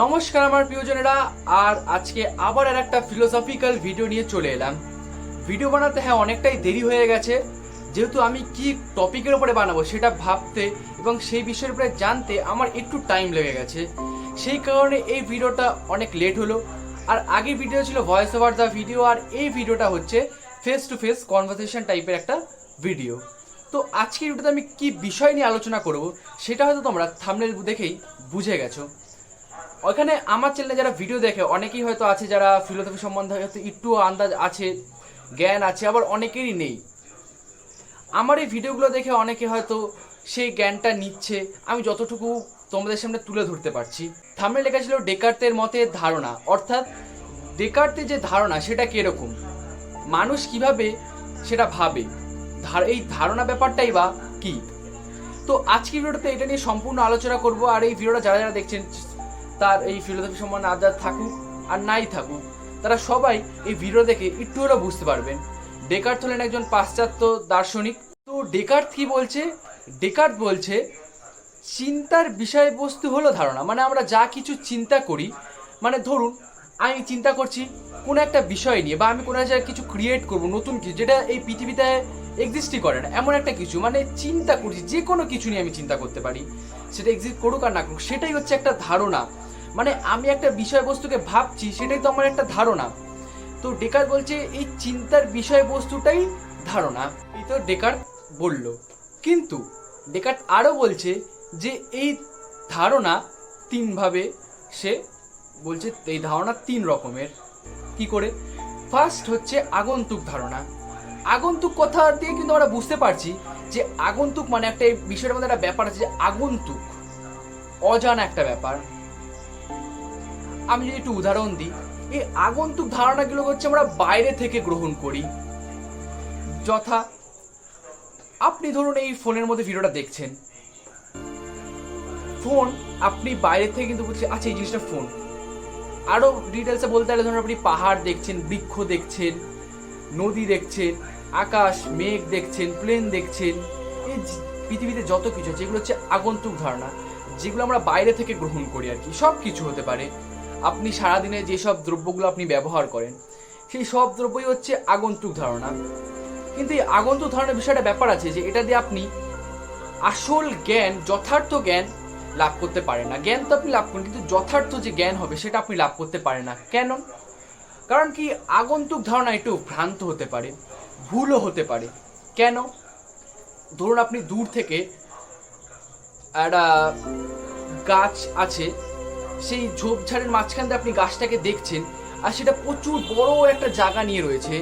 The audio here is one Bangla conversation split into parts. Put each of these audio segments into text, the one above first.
নমস্কার আমার প্রিয়জনেরা, আর আজকে আবার আর একটা ফিলোসফিক্যাল ভিডিও নিয়ে চলে এলাম। ভিডিও বানাতে হ্যাঁ অনেকটাই দেরি হয়ে গেছে। যেহেতু আমি কি টপিকের উপরে বানাবো সেটা ভাবতে এবং সেই বিষয়ের উপরে জানতে আমার একটু টাইম লেগে গেছে। সেই কারণে এই ভিডিওটা অনেক লেট হলো। আর আগের ভিডিও ছিল ভয়েস ওভার দ্য ভিডিও আর এই ভিডিওটা হচ্ছে ফেস টু ফেস কনভারসেশন টাইপের একটা ভিডিও তো আজকের ভিডিওতে আমি কি বিষয় নিয়ে আলোচনা করব, সেটা হয়তো তোমরা থামনেল দেখেই বুঝে গেছো। ওখানে আমার চ্যানেলে যারা ভিডিও দেখে, অনেকেই হয়তো আছে যারা ফিলোসফি সম্বন্ধে হয়তো একটু আন্দাজ আছে, জ্ঞান আছে, আবার অনেকেরই নেই। আমার এই ভিডিওগুলো দেখে অনেকে হয়তো সেই জ্ঞানটা নিচ্ছে। আমি যতটুকু তোমাদের সামনে তুলে ধরতে পারছি। থামনে লেখা ছিল ডেকার্তের মতে ধারণা। অর্থাৎ ডেকার্তের যে ধারণা, সেটা কীরকম? মানুষ কীভাবে সেটা ভাবে? এই ধারণা ব্যাপারটাই বা কি? তো আজকের ভিডিওতে এটা নিয়ে সম্পূর্ণ আলোচনা করব। আর এই ভিডিওটা যারা যারা দেখছেন তার এই ফিলোসফি সম্বন্ধে আদার থাকুক আর নাই থাকুক, তারা সবাই এই ভিডিও দেখে একটু হলেও বুঝতে পারবেন। ডেকার্ট হলেন একজন পাশ্চাত্য দার্শনিক। তো ডেকার্ট কি বলছে? ডেকার্ট বলছে, চিন্তার বিষয়বস্তু হলো ধারণা। মানে আমরা যা কিছু চিন্তা করি মানে ধরুন আমি চিন্তা করছি, কোনো একটা বিষয় নিয়ে বা আমি কোনো একটা কিছু ক্রিয়েট করব নতুন কিছু, যেটা এই পৃথিবীতে এক্সিস্টই করে না, এমন একটা কিছু মানে চিন্তা করছি, যে কোনো কিছু নিয়ে আমি চিন্তা করতে পারি, সেটা এক্সিস্ট করুক আর না করুক, সেটাই হচ্ছে একটা ধারণা। মানে আমি একটা বিষয়বস্তুকে ভাবছি, সেটাই তো আমার একটা ধারণা। তো ডেকার বলছে, এই চিন্তার বিষয়বস্তুটাই ধারণা। এই তো ডেকার বলল। কিন্তু ডেকার্ট আরও বলছে যে এই ধারণা তিনভাবে সে বলছে, এই ধারণা তিন রকমের। কি করে? ফার্স্ট হচ্ছে আগন্তুক ধারণা। আগন্তুক কথা দিয়ে কিন্তু আমরা বুঝতে পারছি যে আগন্তুক মানে একটা এই বিষয়ের মধ্যে একটা ব্যাপার আছে যে আগন্তুক, অজানা একটা ব্যাপার। আমি যদি একটু উদাহরণ দিই, এই আগন্তুক ধারণাগুলো হচ্ছে আমরা বাইরে থেকে গ্রহণ করি। যথা, আপনি ধরুন এই ফোনের মধ্যে ভিডিওটা দেখছেন। ফোন, আপনি বাইরে থেকে কিন্তু বলছেন আচ্ছা এই জিনিসটা ফোন। আরও ডিটেলসে বলতে গেলে ধরুন আপনি পাহাড় দেখছেন, বৃক্ষ দেখছেন, নদী দেখছেন, আকাশ, মেঘ দেখছেন প্লেন দেখছেন, এই পৃথিবীতে যত কিছু আছে যেগুলো হচ্ছে আগন্তুক ধারণা, যেগুলো আমরা বাইরে থেকে গ্রহণ করি আর কি। সব কিছু হতে পারে। আপনি সারাদিনে যেসব দ্রব্যগুলো আপনি ব্যবহার করেন, সেই সব দ্রব্যই হচ্ছে আগন্তুক ধারণা। কিন্তু এই আগন্তুক ধারণার বিষয়টা ব্যাপার আছে যে এটা দিয়ে আপনি আসল জ্ঞান, যথার্থ জ্ঞান লাভ করতে পারে না। জ্ঞান তো আপনি লাভ করেন, কিন্তু যথার্থ যে জ্ঞান হবে, সেটা আপনি লাভ করতে পারেন না। কেন? কারণ কি, আগন্তুক ধারণা একটু ভ্রান্ত হতে পারে, ভুলও হতে পারে। কেন? ধরুন আপনি দূর থেকে একটা গাছ আছে, সেই ঝোপঝাড়ের মাঝখান দিয়ে আপনি গাছটাকে দেখছেন, আর সেটা প্রচুর বড় একটা জায়গা নিয়ে রয়েছে,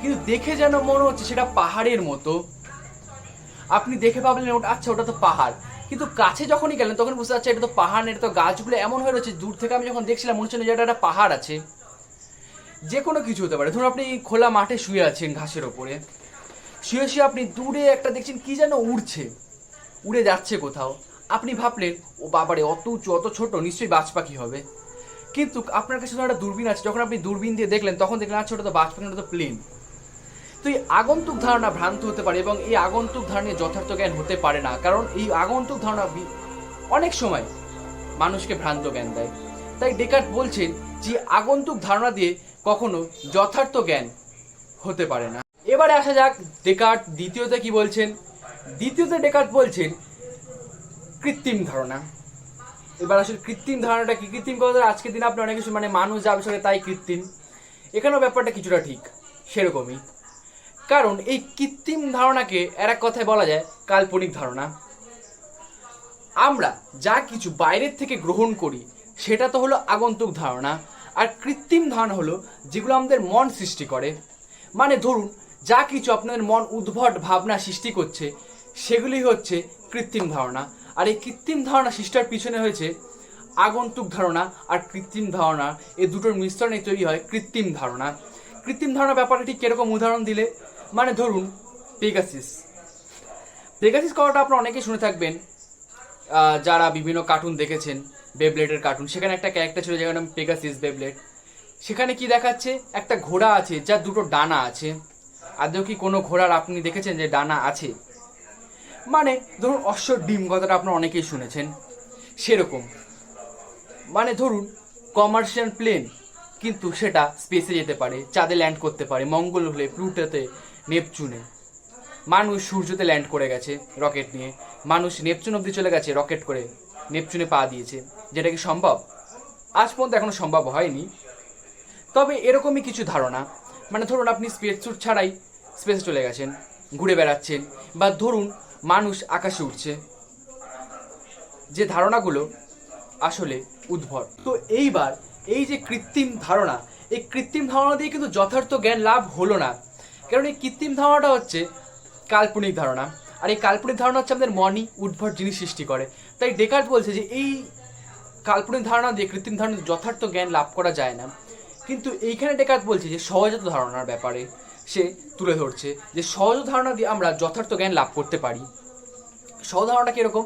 কিন্তু দেখে যেন মনে হচ্ছে সেটা পাহাড়ের মতো। আপনি দেখে ভাবলেন ওটা আচ্ছা ওটা তো পাহাড়। কিন্তু কাছে যখনই গেলেন, তখন বুঝতে পারছে এটা তো পাহাড় এটা তো গাছগুলো এমন হয়ে রয়েছে, দূর থেকে আমি যখন দেখছিলাম, মনে হচ্ছে না যে একটা পাহাড় আছে। যে কোনো কিছু হতে পারে। ধরুন আপনি খোলা মাঠে শুয়ে আছেন ঘাসের ওপরে। শুয়ে শুয়ে আপনি দূরে একটা দেখছেন কি যেন উড়ছে। উড়ে যাচ্ছে কোথাও। আপনি ভাবলেন, ও বাবারে, অত উঁচু, অত ছোট, নিশ্চয়ই বাজ পাখি হবে। কিন্তু আপনার কাছে তো একটা দূরবীন আছে। যখন আপনি দূরবীন দিয়ে দেখলেন, তখন দেখলেন আচ্ছা ওটা তো বাজ পাখি ওটা তো প্লেন তো এই আগন্তুক ধারণা ভ্রান্ত হতে পারে এবং এই আগন্তুক ধারণে যথার্থ জ্ঞান হতে পারে না। কারণ এই আগন্তুক ধারণা অনেক সময় মানুষকে ভ্রান্ত জ্ঞান দেয়। তাই ডেকার্ট বলছেন যে, আগন্তুক ধারণা দিয়ে কখনো যথার্থ জ্ঞান হতে পারে না। এবারে আসা যাক ডেকার্ট দ্বিতীয়তে কি বলছেন। দ্বিতীয়তে ডেকার্ট বলছেন কৃত্রিম ধারণা। এবার আসলে কৃত্রিম ধারণাটা কি? কৃত্রিম কথা আজকের দিন আপনি অনেক কিছু মানে মানুষ যা বিষয়ে তাই কৃত্রিম। এখানেও ব্যাপারটা কিছুটা ঠিক, সেরকমই। কারণ এই কৃত্রিম ধারণাকে আর এক কথায় বলা যায় কাল্পনিক ধারণা। আমরা যা কিছু বাইরের থেকে গ্রহণ করি, সেটা তো হলো আগন্তুক ধারণা। আর কৃত্রিম ধারণা হলো যেগুলো আমাদের মন সৃষ্টি করে। মানে ধরুন, যা কিছু আপনাদের মন উদ্ভট ভাবনা সৃষ্টি করছে, সেগুলি হচ্ছে কৃত্রিম ধারণা। আর এই কৃত্রিম ধারণা সৃষ্টির পিছনে হয়েছে আগন্তুক ধারণা আর কৃত্রিম ধারণা। এই দুটোর মিশ্রণে তৈরি হয় কৃত্রিম ধারণা। কৃত্রিম ধারণা ব্যাপারটা কীরকম উদাহরণ দিলে? মানে ধরুন পেগাসিস পেগাসিস কথাটা আপনারা অনেকেই শুনে থাকবেন যারা বিভিন্ন কার্টুন দেখেছেন বেবলেটের কার্টুন সেখানে একটা ক্যারেক্টার ছিল যেখানে পেগাসিস বেবলেট সেখানে কি দেখাচ্ছে? একটা ঘোড়া আছে, যার দুটো ডানা আছে। আদৌ কি কোনো ঘোড়ার আপনি দেখেছেন যে ডানা আছে? মানে ধরুন, অশ্বর ডিম কথাটা আপনারা অনেকেই শুনেছেন। সেরকম। মানে ধরুন কমার্শিয়াল প্লেন কিন্তু সেটা স্পেসে যেতে পারে, চাঁদে ল্যান্ড করতে পারে, মঙ্গল হলে প্লুটোতে নেপচুনে। মানুষ সূর্যতে ল্যান্ড করে গেছে রকেট নিয়ে। মানুষ নেপচুন অব্দি চলে গেছে রকেট করে নেপচুনে পা দিয়েছে। যেটা কি সম্ভব? আজ পর্যন্ত এখনও সম্ভব হয়নি। তবে এরকমই কিছু ধারণা। মানে ধরুন আপনি স্পেস স্যুট ছাড়াই স্পেসে চলে গেছেন, ঘুরে বেড়াচ্ছেন বা ধরুন মানুষ আকাশে উঠছে যে ধারণাগুলো আসলে উদ্ভট তো এইবার এই যে কৃত্রিম ধারণা, এই কৃত্রিম ধারণা দিয়ে কিন্তু যথার্থ জ্ঞান লাভ হলো না। কারণ এই কৃত্রিম ধারণাটা হচ্ছে কাল্পনিক ধারণা। আর এই কাল্পনিক ধারণা হচ্ছে আমাদের মনই উদ্ভট জিনিস সৃষ্টি করে। তাই ডেকার্ট বলছে যে এই কাল্পনিক ধারণা দিয়ে কৃত্রিম ধারণা যথার্থ জ্ঞান লাভ করা যায় না। কিন্তু এইখানে ডেকার্ট বলছে যে সহজাত ধারণার ব্যাপারে সে তুলে ধরছে যে সহজ ধারণা দিয়ে আমরা যথার্থ জ্ঞান লাভ করতে পারি। সহজ ধারণা কীরকম?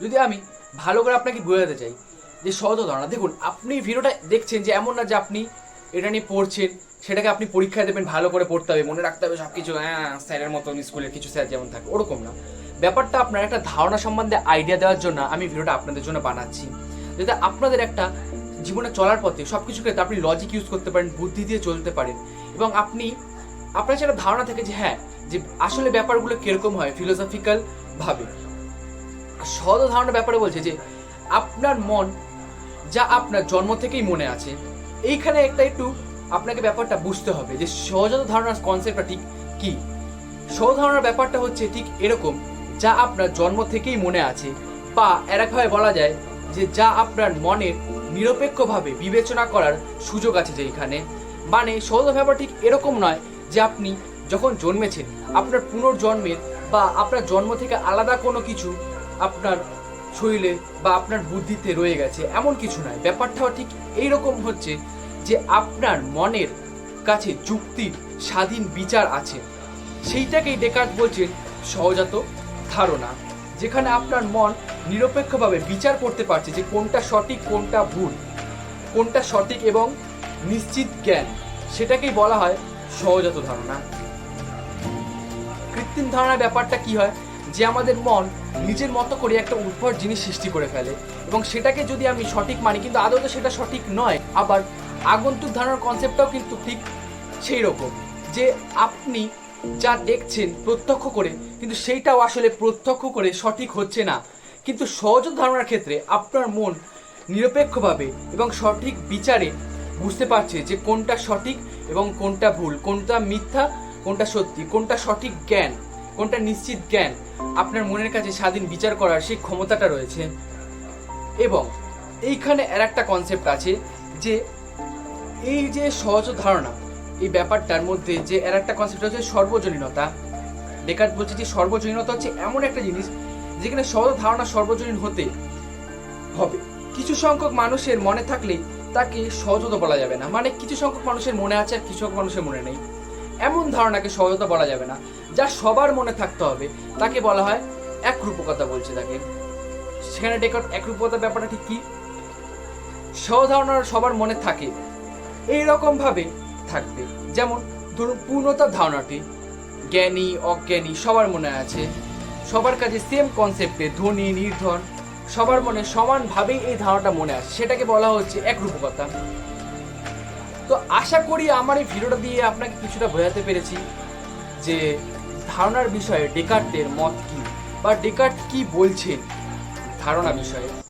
যদি আমি ভালো করে আপনাকে বোঝাতে চাই যে সহজ ধারণা, দেখুন, আপনি ভিডিওটা দেখছেন যে এমন না যে আপনি এটা নিয়ে পড়ছেন সেটাকে আপনি পরীক্ষায় দেবেন, ভালো করে পড়তে হবে, মনে রাখতে হবে সব কিছু হ্যাঁ স্যারের মতন স্কুলের কিছু স্যার যেমন থাকে, ওরকম না। ব্যাপারটা আপনার একটা ধারণা সম্বন্ধে আইডিয়া দেওয়ার জন্য আমি ভিডিওটা আপনাদের জন্য বানাচ্ছি। যাতে আপনাদের একটা জীবনে চলার পথে সব কিছু ক্ষেত্রে আপনি লজিক ইউজ করতে পারেন, বুদ্ধি দিয়ে চলতে পারেন। এবং আপনি, আপনার সেটা ধারণা থাকে যে হ্যাঁ যে আসলে ব্যাপারগুলো কীরকম হয় ফিলোসফিক্যাল ভাবে। সহজ ধারণার ব্যাপারে বলছে যে, আপনার মন, যা আপনার জন্ম থেকেই মনে আছে, এইখানে একটা একটু আপনাকে ব্যাপারটা বুঝতে হবে যে সহজাত ধারণার কনসেপ্টটা ঠিক কি? সহজ ধারণার ব্যাপারটা হচ্ছে ঠিক এরকম, যা আপনার জন্ম থেকেই মনে আছে বা এরকমভাবে বলা যায় যে যা আপনার মনের নিরপেক্ষভাবে বিবেচনা করার সুযোগ আছে যেখানে মানে সহজ ব্যাপার ঠিক এরকম নয় যে আপনি যখন জন্মেছেন, আপনার পুনর্জন্মের বা আপনার জন্ম থেকে আলাদা কোনো কিছু আপনার শরীরে বা আপনার বুদ্ধিতে রয়ে গেছে, এমন কিছু নয়। ব্যাপারটাও ঠিক এইরকম হচ্ছে যে আপনার মনের কাছে যুক্তির স্বাধীন বিচার আছে, সেইটাকেই ডেকার্ট বলছেন সহজাত ধারণা, যেখানে আপনার মন নিরপেক্ষভাবে বিচার করতে পারছে যে কোনটা সঠিক, কোনটা ভুল, কোনটা সঠিক এবং নিশ্চিত জ্ঞান, সেটাকেই বলা হয় সহজাত ধারণা। কৃত্রিম ধারণার ব্যাপারটা কি হয়? যে আমাদের মন নিজের মতো করে একটা উদ্ভট জিনিস সৃষ্টি করে ফেলে এবং সেটাকে যদি আমি সঠিক মানি, কিন্তু আদৌ সেটা সঠিক নয়, আবার আগন্তুক ধারণার কনসেপ্টটাও কিন্তু ঠিক সেই রকম যে আপনি যা দেখছেন প্রত্যক্ষ করে, কিন্তু সেইটাও আসলে প্রত্যক্ষ করে সঠিক হচ্ছে না। কিন্তু সহজ ধারণার ক্ষেত্রে আপনার মন নিরপেক্ষভাবে এবং সঠিক বিচারে বুঝতে পারছে যে কোনটা সঠিক এবং কোনটা ভুল, কোনটা মিথ্যা, কোনটা সত্যি, কোনটা সঠিক জ্ঞান, কোনটা নিশ্চিত জ্ঞান। আপনার মনের কাছে স্বাধীন বিচার করার সেই ক্ষমতাটা রয়েছে। এবং এইখানে আর একটা কনসেপ্ট আছে যে এই যে সহজ ধারণা, এই ব্যাপারটার মধ্যে যে এর একটা কনসেপ্ট হচ্ছে সর্বজনীনতা। ডেকার্ট বলছে যে সর্বজনীনতা হচ্ছে এমন একটা জিনিস যেখানে সহজ ধারণা সর্বজনীন হতে হবে। কিছু সংখ্যক মানুষের মনে থাকলে তাকে সহজতা বলা যাবে না। মানে কিছু সংখ্যক মানুষের মনে আছে আর কিছু সংখ্যক মানুষের মনে নেই। এমন ধারণাকে সহজতা বলা যাবে না, যা সবার মনে থাকতে হবে। তাকে বলা হয় একরূপকতা বলছে তাকে। সেখানে ডেকার্ট একরূপকতার ব্যাপারটা ঠিক কি? সহধারণা সবার মনে থাকে এইরকম ভাবে থাকবে। যেমন ধরুন পূর্ণতার ধারণাটি, জ্ঞানী, অজ্ঞানী, সবার মনে আছে। সবার কাছে সেম কনসেপ্টে ধনী, নির্ধন, সবার মনে সমানভাবেই এই ধারণাটা মনে আছে। সেটাকে বলা হচ্ছে একরূপকতা। তো আশা করি আমার এই ভিডিওটা দিয়ে আপনাকে কিছুটা বোঝাতে পেরেছি যে ধারণার বিষয়ে ডেকার্টের মত কি বা ডেকার্ট কি বলছেন ধারণা বিষয়ে।